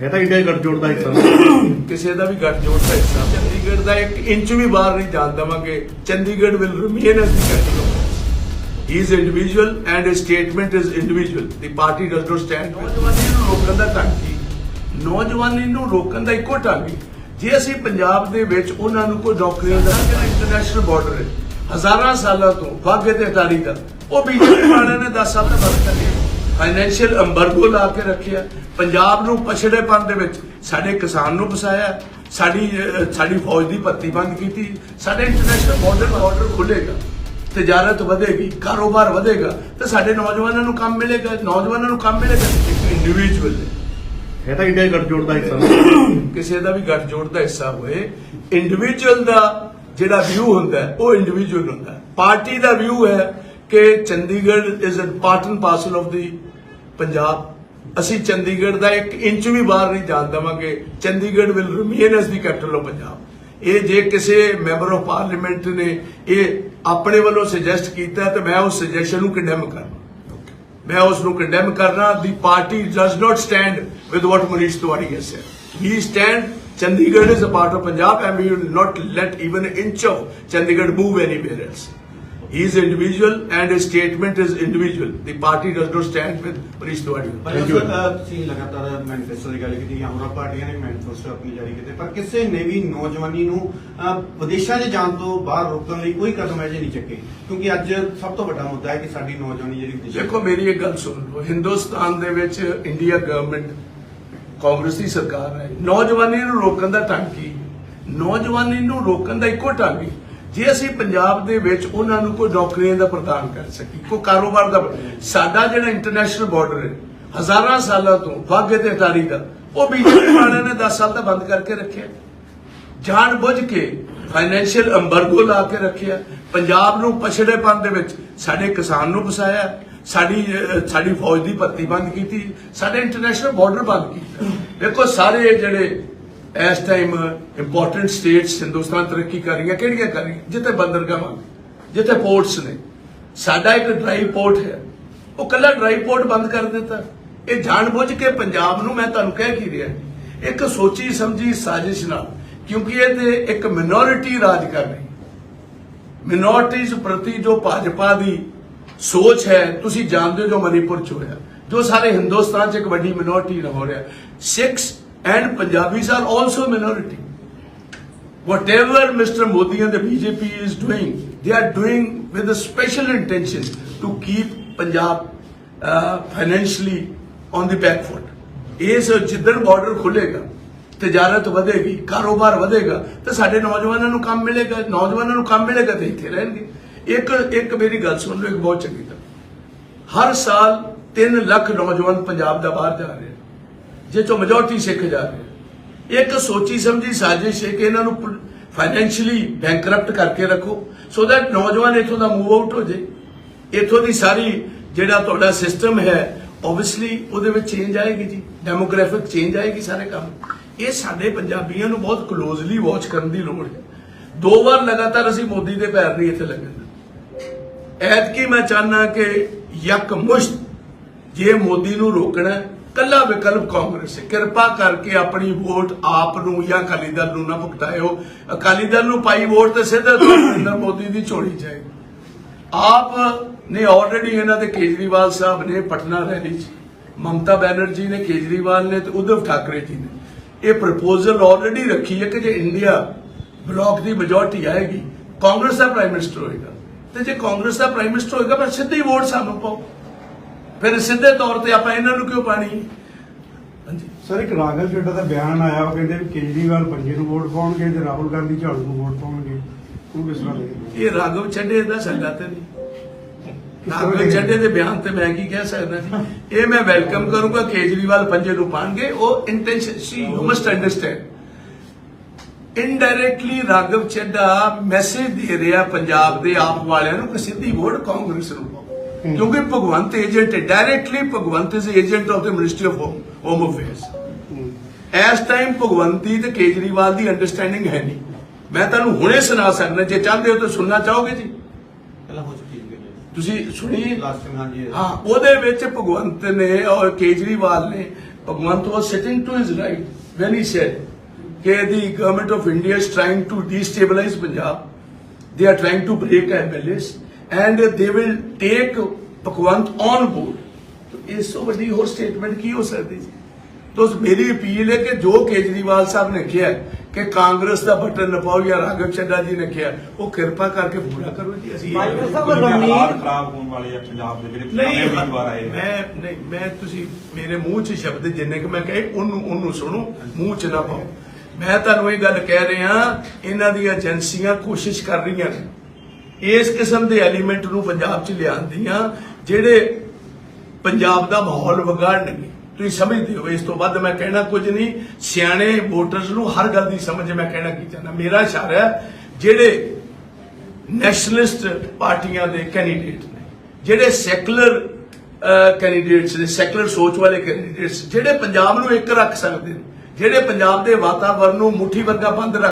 ਇਹ ਤਾਂ ਇੰਡੀਆ ਗੱਠਜੋੜ ਦਾ ਹਿੱਸਾ ਕਿਸੇ ਦਾ ਵੀ ਗੱਠਜੋੜ ਦਾ ਹਿੱਸਾ। ਚੰਡੀਗੜ੍ਹ ਦਾ ਇੱਕ ਇੰਚ ਵੀ ਬਾਹਰ ਨਹੀਂ ਜਾਣ ਦੇਵਾਂਗੇ। Chandigarh will remain as the is individual and his statement is individual. The party does not stand with ਨੌਜਵਾਨੀ ਨੂੰ ਰੋਕਣ ਦਾ ਢੰਗ ਕੀ? ਨੌਜਵਾਨੀ ਨੂੰ ਰੋਕਣ ਦਾ ਇੱਕੋ ਢੰਗ ਹੈ। ਜੇ ਅਸੀਂ ਪੰਜਾਬ ਦੇ ਵਿੱਚ ਉਹਨਾਂ ਨੂੰ ਕੋਈ ਨੌਕਰੀਆਂ ਦਾ ਜਿਹੜਾ ਇੰਟਰਨੈਸ਼ਨਲ ਬਾਰਡਰ ਹੈ ਹਜ਼ਾਰਾਂ ਸਾਲਾਂ ਤੋਂ ਵਾਘੇ ਤੇ ਅਟਾਰੀ ਦਾ ਉਹ ਬੀਜੇਪੀ ਵਾਲਿਆਂ ਨੇ 10 ਸਾਲ ਦਾ ਬੰਦ ਕਰ ਲਿਆ ਫਾਈਨੈਂਸ਼ੀਅਲ ਅੰਬਰਗੋ ਲਾ ਕੇ ਰੱਖਿਆ। ਪੰਜਾਬ ਨੂੰ ਪਛੜੇਪਨ ਦੇ ਵਿੱਚ ਸਾਡੇ ਕਿਸਾਨ ਨੂੰ ਫਸਾਇਆ। ਸਾਡੀ ਸਾਡੀ ਫੌਜ ਦੀ ਭਰਤੀ ਬੰਦ ਕੀਤੀ। ਸਾਡੇ ਇੰਟਰਨੈਸ਼ਨਲ ਬਾਰਡਰ ਬਾਰਡਰ ਖੁੱਲੇਗਾ ਤਜਾਰਤ ਵਧੇਗੀ ਕਾਰੋਬਾਰ ਵਧੇਗਾ। ਤੇ ਸਾਡੇ ਨੌਜਵਾਨਾਂ ਨੂੰ ਕੰਮ ਮਿਲੇਗਾ। ਨੌਜਵਾਨਾਂ ਨੂੰ ਕੰਮ ਮਿਲੇਗਾ ਇੱਕ ਇੰਡੀਵਿਜੂਅਲ ਇਹ ਤਾਂ ਇੰਡੀਆ ਗੱਠਜੋੜ ਦਾ ਹਿੱਸਾ ਕਿਸੇ ਦਾ ਵੀ ਗੱਠਜੋੜ ਦਾ ਹਿੱਸਾ ਹੋਏ ਇੰਡੀਵਿਜੂਅਲ ਦਾ ਜਿਹੜਾ ਵਿਊ ਹੁੰਦਾ ਹੈ, ਉਹ ਇੰਡੀਵਿਜੂਅਲ ਹੁੰਦਾ। ਹੈ। ਪਾਰਟੀ ਦਾ ਵਿਊ ਹੈ ਕਿ Chandigarh is a part and parcel of the Punjab ਅਸੀਂ ਚੰਡੀਗੜ੍ਹ ਦਾ ਇੱਕ ਇੰਚ ਵੀ ਬਾਹਰ ਨਹੀਂ ਜਾਣ ਦੇਵਾਂਗੇ। Chandigarh will remain as the capital of Punjab ਇਹ ਜੇ ਕਿਸੇ ਮੈਂਬਰ ਆਫ ਪਾਰਲੀਮੈਂਟ ਨੇ ਇਹ ਆਪਣੇ ਵੱਲੋਂ ਸੁਜੈਸਟ ਕੀਤਾ, ਤੇ ਮੈਂ ਉਸ ਸੁਜੈਸ਼ਨ ਨੂੰ ਕੰਡੈਮ ਕਰਨਾ। ਮੈਂ ਉਸ ਨੂੰ ਕੰਡੈਮ ਕਰਨਾ। The party does not stand with what Manish Tiwari has said. We stand chandigarh is a part of punjab and we will not let even an inch of chandigarh move anywhere he is individual and his statement is individual. The party does not stand with manish tiwari you. Sir, ਤੁਸੀਂ ਲਗਾਤਾਰ manifesto ਦੀ ਗੱਲ ਕੀਤੀ ਆਮ ਆਦਮੀ ਪਾਰਟੀਆਂ ਨੇ manifesto ਆਪਣੀ ਜਾਰੀ ਕੀਤੇ ਪਰ ਕਿਸੇ ਨੇ ਵੀ ਨੌਜਵਾਨੀ ਨੂੰ ਅਹ, ਵਿਦੇਸ਼ਾਂ 'ਚ ਜਾਣ ਤੋਂ ਬਾਹਰ ਰੋਕਣ ਲਈ ਕੋਈ ਕਦਮ ਅਜੇ ਨਹੀਂ ਚੱਕੇ ਕਿਉਂਕਿ ਅੱਜ ਸਭ ਤੋਂ ਵੱਡਾ ਮੁੱਦਾ ਹੈ ਕਿ ਸਾਡੀ ਨੌਜਵਾਨੀ ਜਿਹੜੀ ਵਿਦੇਸ਼ਾਂ ਦੇਖੋ ਮੇਰੀ ਇੱਕ ਗੱਲ ਸੁਣ ਲਓ ਹਿੰਦੁਸਤਾਨ ਦੇ ਵਿੱਚ ਇੰਡੀਆ ਗਵਰਨਮੈਂਟ ਕਾਂਗਰਸ ਦੀ ਸਰਕਾਰ ਹੈ ਨੌਜਵਾਨੀ ਨੂੰ ਰੋਕਣ ਦਾ ਢੰਗ ਕੀ ਨੌਜਵਾਨੀ ਨੂੰ ਰੋਕਣ ਦਾ ਇੱਕੋ ਢੰਗ ਹੈ ਜੇ ਅਸੀਂ ਪੰਜਾਬ ਦੇ ਵਿੱਚ ਉਹਨਾਂ ਨੂੰ ਕੋਈ ਨੌਕਰੀਆਂ ਦਾ ਪ੍ਰਦਾਨ ਕਰ ਸਕੀ ਕੋਈ ਕਾਰੋਬਾਰ ਦਾ ਸਾਡਾ ਜਿਹੜਾ ਇੰਟਰਨੈਸ਼ਨਲ ਬਾਰਡਰ ਹੈ, ਹਜ਼ਾਰਾਂ ਸਾਲਾਂ ਤੋਂ ਵਾਘੇ ਤੇ ਅਟਾਰੀ ਦਾ, ਉਹ ਬੀਜੇਪੀ ਵਾਲਿਆਂ ਨੇ 10 ਸਾਲ ਦਾ ਬੰਦ ਕਰਕੇ ਰੱਖਿਆ। ਜਾਣ ਬੁੱਝ ਕੇ ਫਾਈਨੈਂਸ਼ੀਅਲ ਅੰਬਰਗੋ ਲਾ ਕੇ ਰੱਖਿਆ। ਪੰਜਾਬ ਨੂੰ ਪਛੜੇਪਨ ਦੇ ਵਿੱਚ ਸਾਡੇ ਕਿਸਾਨ ਨੂੰ ਫਸਾਇਆ। ਸਾਡੀ ਸਾਡੀ ਫੌਜ ਦੀ ਭਰਤੀ ਬੰਦ ਕੀਤੀ। ਸਾਡੇ ਇੰਟਰਨੈਸ਼ਨਲ ਬਾਰਡਰ ਬੰਦ ਕੀਤਾ। ਦੇਖੋ, ਸਾਰੇ ਜਿਹੜੇ ਇਸ ਟਾਈਮ ਇੰਪੋਰਟੈਂਟ ਸਟੇਟਸ ਹਿੰਦੁਸਤਾਨ ਤਰੱਕੀ ਕਰ ਰਹੀਆਂ, ਕਿਹੜੀਆਂ ਕਰ ਰਹੀਆਂ? ਜਿੱਥੇ ਬੰਦਰਗਾਹਾਂ ਜਿੱਥੇ ਪੋਰਟਸ ਨੇ। ਸਾਡਾ ਇੱਕ ਡਰਾਈ ਪੋਰਟ ਹੈ। ਉਹ ਕੱਲਾ ਡਰਾਈ ਪੋਰਟ ਬੰਦ ਕਰ ਦਿੱਤਾ। ਇਹ ਜਾਣ ਬੁੱਝ ਕੇ ਪੰਜਾਬ ਨੂੰ ਮੈਂ ਤੁਹਾਨੂੰ ਕਹਿ ਕੀ ਰਿਹਾ। ਇੱਕ ਸੋਚੀ ਸਮਝੀ ਸਾਜ਼ਿਸ਼ ਨਾਲ, ਕਿਉਂਕਿ ਇਹ ਤੇ ਇੱਕ ਮਿਨੋਰਿਟੀ ਰਾਜ ਕਰ ਰਹੀ। ਮਿਨੋਰਟੀਜ਼ ਪ੍ਰਤੀ ਜੋ ਭਾਜਪਾ ਦੀ ਸੋਚ ਹੈ, ਤੁਸੀਂ ਜਾਣਦੇ ਹੋ ਜੋ ਮਨੀਪੁਰ ਚ ਹੋਇਆ। ਜੋ ਸਾਰੇ ਹਿੰਦੁਸਤਾਨ ਚ ਇੱਕ ਵੱਡੀ ਮਿਨੋਰਟੀ ਹੋ ਰਿਹਾ 6 and Punjabis are also minority. Whatever Mr. Modi and the BJP is doing, they are doing with a special intention to keep Punjab uh, financially on the back foot. ਇਹ ਸੋ ਜਿੱਦਣ ਬਾਰਡਰ ਖੁੱਲੇਗਾ ਤਜਾਰਤ ਵਧੇਗੀ ਕਾਰੋਬਾਰ ਵਧੇਗਾ ਤੇ ਸਾਡੇ ਨੌਜਵਾਨਾਂ ਨੂੰ ਕੰਮ ਮਿਲੇਗਾ ਨੌਜਵਾਨਾਂ ਨੂੰ ਕੰਮ ਮਿਲੇਗਾ ਤੇ ਇੱਥੇ ਰਹਿਣਗੇ ਇੱਕ ਇੱਕ ਮੇਰੀ ਗੱਲ ਸੁਣ ਲਓ ਇੱਕ ਬਹੁਤ ਚੰਗੀ ਗੱਲ ਹਰ ਸਾਲ 3 ਲੱਖ ਨੌਜਵਾਨ ਪੰਜਾਬ ਦਾ ਬਾਹਰ ਜਾ ਰਹੇ ਆ ਚੋਂ ਮੈਜੋਰਟੀ ਸਿੱਖ ਜਾ ਰਹੇ ਆ ਇੱਕ ਸੋਚੀ ਸਮਝੀ ਸਾਜ਼ਿਸ਼ ਹੈ ਕਿ ਇਹਨਾਂ ਨੂੰ ਫਾਈਨੈਂਸ਼ੀਅਲੀ ਬੈਂਕਰਪਟ ਕਰਕੇ ਰੱਖੋ ਸੋ ਦੈਟ ਨੌਜਵਾਨ ਇਥੋਂ ਦਾ ਮੂਵ ਆਊਟ ਹੋ ਜਾਏ ਇਥੋਂ ਦੀ ਸਾਰੀ ਜਿਹੜਾ ਤੁਹਾਡਾ ਸਿਸਟਮ ਹੈ ਆਬਵੀਅਸਲੀ ਉਹਦੇ ਵਿੱਚ ਚੇਂਜ ਆਏਗੀ ਜੀ। ਡੈਮੋਗ੍ਰਾਫਿਕ ਚੇਂਜ ਆਏਗੀ ਸਾਰੇ ਕੰਮ। ਇਹ ਸਾਡੇ ਪੰਜਾਬੀਆਂ ਨੂੰ ਬਹੁਤ ਕਲੋਜ਼ਲੀ ਵਾਚ ਕਰਨ ਦੀ ਲੋੜ ਹੈ। ਦੋ ਵਾਰ ਲਗਾਤਾਰ ਅਸੀਂ ਮੋਦੀ ਦੇ ਪੈਰ ਨਹੀਂ ਇੱਥੇ ਲੱਗਣ ਦਿੱਤੇ। ਐਤਕੀ ਮੈਂ ਚਾਹਨਾ ਕਿ ਯਕ ਮੁਸ਼ਤ ਜੇ ਮੋਦੀ ਨੂੰ ਰੋਕਣਾ ਕੱਲਾ ਵਿਕਲਪ ਕਾਂਗਰਸ ਹੈ। ਕਿਰਪਾ ਕਰਕੇ ਆਪਣੀ ਵੋਟ ਆਪ ਨੂੰ ਜਾਂ ਅਕਾਲੀ ਦਲ ਨੂੰ ਨਾ ਭੁਗਤਾਇਓ। ਅਕਾਲੀ ਦਲ ਨੂੰ ਪਾਈ ਵੋਟ ਤੇ ਸਿੱਧਾ ਨਰਿੰਦਰ ਮੋਦੀ ਦੀ ਝੋਲੀ ਜਾਏ ਆਪ ਨੇ ਆਲਰੇਡੀ ਇਹਨਾਂ ਦੇ ਕੇਜਰੀਵਾਲ ਸਾਹਿਬ ਨੇ ਪਟਨਾ ਰੈਲੀ 'ਚ, ਮਮਤਾ ਬੈਨਰਜੀ ਨੇ ਕੇਜਰੀਵਾਲ ਨੇ ਤੇ ਉਧਵ ਠਾਕਰੇ ਜੀ ਨੇ। ਇਹ ਪ੍ਰਪੋਜ਼ਲ ਆਲਰੇਡੀ ਰੱਖੀ ਹੈ ਕਿ ਜੇ ਇੰਡੀਆ ਬਲੌਕ ਦੀ ਮੈਜੋਰਟੀ ਆਏਗੀ, ਕਾਂਗਰਸ ਦਾ ਪ੍ਰਾਈਮ ਮਿਨਿਸਟਰ ਹੋਏਗਾ। ਤੇ ਜੇ ਕਾਂਗਰਸ ਦਾ ਪ੍ਰਾਈਮ ਮਿਨਿਸਟਰ ਹੋਏਗਾ, ਫਿਰ ਸਿੱਧੀ ਵੋਟ ਸਾਨੂੰ ਪਾਓ। ਫਿਰ ਸਿੱਧੇ ਤੌਰ ਤੇ ਆਪਾਂ ਇਹਨਾਂ ਨੂੰ ਕਿਉਂ ਪਾਣੀ? ਹਾਂਜੀ। ਸਰ ਇੱਕ ਰਾਘਵ ਚੱਡਾ ਦਾ ਬਿਆਨ ਆਇਆ ਉਹ ਕਹਿੰਦੇ ਵੀ ਕੇਜਰੀਵਾਲ ਪੰਜੇ ਨੂੰ ਵੋਟ ਪਾਉਣਗੇ ਤੇ ਰਾਹੁਲ ਗਾਂਧੀ ਝਾੜੂ ਨੂੰ ਵੋਟ ਪਾਉਣਗੇ। ਉਹ ਕਿਸ ਤਰ੍ਹਾਂ ਇਹ ਰਾਘਵ ਚੱਡੇ ਦਾ ਸਾਡਾ ਤੇ ਨਹੀਂ ਰਾਘਵ ਚੱਡੇ ਦੇ ਬਿਆਨ ਤੇ ਮੈਂ ਕੀ ਕਹਿ ਸਕਦਾ ਜੀ? ਇਹ ਮੈਂ ਵੈਲਕਮ ਕਰੂੰਗਾ ਕੇਜਰੀਵਾਲ ਪੰਜੇ ਨੂੰ ਪਾਣਗੇ ਉਹ intention C you must understand indirectly Raghav Chadha message ਦੇ ਰਿਹਾ ਪੰਜਾਬ ਦੇ ਆਪ ਵਾਲਿਆਂ ਨੂੰ ਕਿ ਸਿੱਧੀ ਵੋਟ ਕਾਂਗਰਸ ਨੂੰ। ਕਿਉਂਕਿ ਭਗਵੰਤ ਏਜੰਟ ਹੈ directly Bhagwant is agent of the ministry of home home affairs ਇਸ ਟਾਈਮ ਭਗਵੰਤੀ ਤੇ ਕੇਜਰੀਵਾਲ ਦੀ ਅੰਡਰਸਟੈਂਡਿੰਗ ਹੈ ਨਹੀਂ। ਮੈਂ ਤੁਹਾਨੂੰ ਹੁਣੇ ਸੁਣਾ ਸਕਦਾ ਜੇ ਚਾਹੁੰਦੇ ਹੋ ਤਾਂ ਸੁਣਨਾ ਚਾਹੋਗੇ ਜੀ? ਪਹਿਲਾਂ ਹੋ ਚੁੱਕੀ ਹੈ ਤੁਸੀਂ ਸੁਣੀ? ਹਾਂ ਉਹਦੇ ਵਿੱਚ ਭਗਵੰਤ ਨੇ ਔਰ ਕੇਜਰੀਵਾਲ ਨੇ Bhagwant was sitting to his right when he said that the government of India is trying to destabilize Punjab. They are trying to break MLAs. And they will take Bhagwant on board. तो ਇਸ ਤੋਂ ਵੱਡੀ ਹੋਰ statement ਕੀ ਹੋ ਸਕਦੀ ਜੀ ਤੋ ਮੇਰੀ ਅਪੀਲ ਹੈ ਕਿ ਜੋ ਕੇਜਰੀਵਾਲ ਸਾਹਿਬ ਨੇ ਕਿਹਾ ਕਿ ਕਾਂਗਰਸ ਦਾ ਬਟਨ ਨਪਾਓ ਜਾਂ ਰਾਘਵ ਚੱਡਾ ਜੀ ਨੇ ਕਿਹਾ ਉਹ ਕਿਰਪਾ ਕਰਕੇ ਪੂਰਾ ਕਰੋ ਜੀ ਅਸੀਂ ਹਾਲਾਤ ਖਰਾਬ ਹੋਣ ਵਾਲੇ ਆ ਪੰਜਾਬ ਦੇ ਜਿਹੜੇ ਉਮੀਦਵਾਰ ਆਏ ਨੇ ਮੈਂ ਨਹੀਂ ਮੈਂ ਤੁਸੀਂ ਮੇਰੇ ਮੂੰਹ 'ਚ ਸ਼ਬਦ ਜਿੰਨੇ ਕਿ ਮੈਂ ਕਹੇ ਉਹਨੂੰ ਉਹਨੂੰ ਸੁਣੋ ਮੂੰਹ 'ਚ ਨਾ ਪਾਓ ਮੈਂ ਤੁਹਾਨੂੰ ਇਹ ਗੱਲ ਕਹਿ ਰਿਹਾ ਇਹਨਾਂ ਦੀਆਂ ਏਜੰਸੀਆਂ ਕੋਸ਼ਿਸ਼ ਕਰ ਰਹੀਆਂ ਨੇ ਇਸ ਕਿਸਮ ਦੇ ਐਲੀਮੈਂਟ ਨੂੰ ਪੰਜਾਬ 'ਚ ਲਿਆਉਣ ਦੀਆਂ ਜਿਹੜੇ ਪੰਜਾਬ ਦਾ ਮਾਹੌਲ ਵਿਗਾੜਨਗੇ। ਤੁਸੀਂ ਸਮਝਦੇ ਹੋ, ਇਸ ਤੋਂ ਵੱਧ ਮੈਂ ਕਹਿਣਾ ਕੁਝ ਨਹੀਂ। ਸਿਆਣੇ ਵੋਟਰਸ ਨੂੰ ਹਰ ਗੱਲ ਦੀ ਸਮਝ ਮੈਂ ਕਹਿਣਾ ਕੀ ਚਾਹੁੰਦਾ। ਮੇਰਾ ਇਸ਼ਾਰਾ ਜਿਹੜੇ ਨੈਸ਼ਨਲਿਸਟ ਪਾਰਟੀਆਂ ਦੇ ਕੈਂਡੀਡੇਟ ਨੇ, ਜਿਹੜੇ ਸੈਕੂਲਰ ਕੈਂਡੀਡੇਟਸ ਨੇ ਸੈਕੂਲਰ ਸੋਚ ਵਾਲੇ ਕੈਂਡੀਡੇਟਸ ਜਿਹੜੇ ਪੰਜਾਬ ਨੂੰ ਇੱਕ ਰੱਖ ਸਕਦੇ ਨੇ, ਜਿਹੜੇ ਪੰਜਾਬ ਦੇ ਵਾਤਾਵਰਣ ਨੂੰ ਮੁੱਠੀ ਵਰਗਾ ਬੰਦ ਰੱਖ